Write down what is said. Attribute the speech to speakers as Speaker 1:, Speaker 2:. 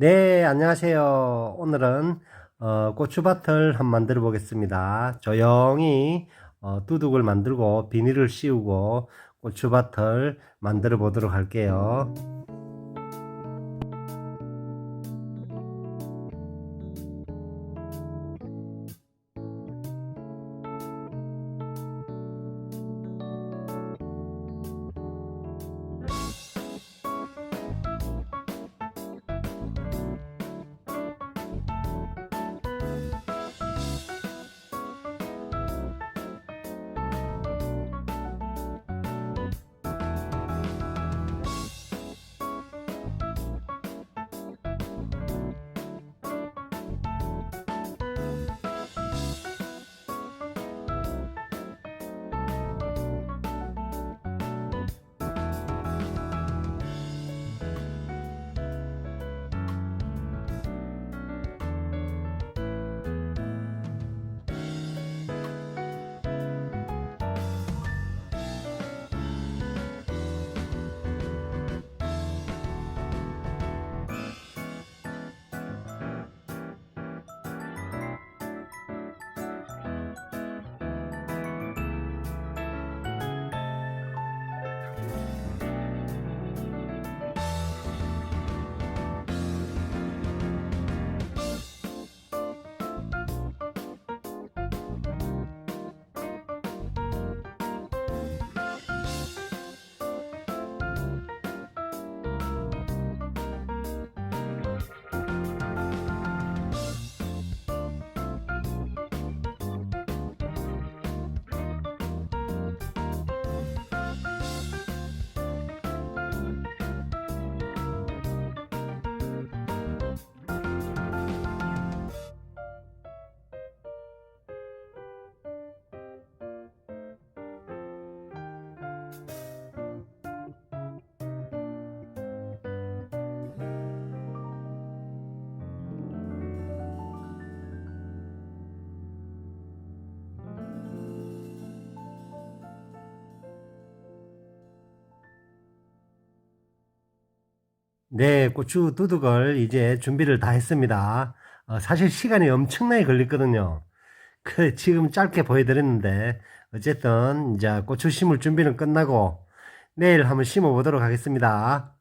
Speaker 1: 네, 안녕하세요. 오늘은 어, 고추밭을 한번 만들어 보겠습니다. 조용히 어, 두둑을 만들고 비닐을 씌우고 고추밭을 만들어 보도록 할게요. 네, 고추 두둑을 이제 준비를 다 했습니다. 어, 사실 시간이 엄청나게 걸렸거든요. 그 지금 짧게 보여드렸는데 어쨌든 이제 고추 심을 준비는 끝나고 내일 한번 심어 보도록 하겠습니다.